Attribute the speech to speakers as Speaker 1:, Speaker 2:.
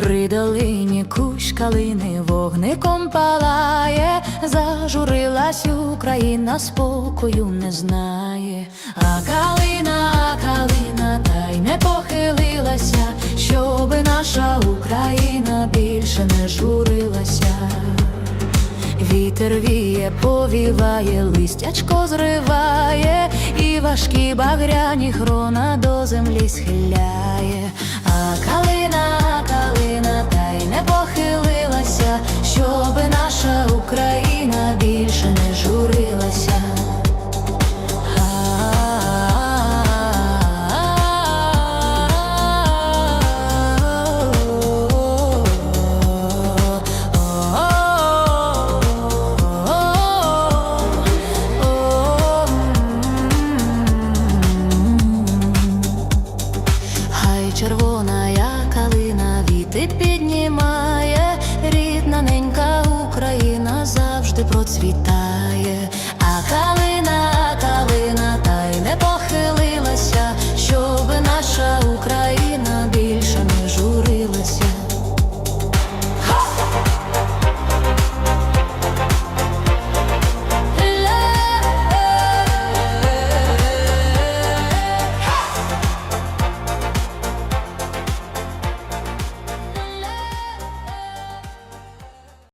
Speaker 1: При долині кущ калини вогником палає, зажурилась Україна, спокою не знає. А калина, а калина, та й не похилилася, щоби наша Україна більше не журилася. Вітер віє, повіває, листячко зриває, і важкі багряні хрона до землі схиляє. А калина, червона як калина віти піднімає, рідна ненька Україна завжди процвітає,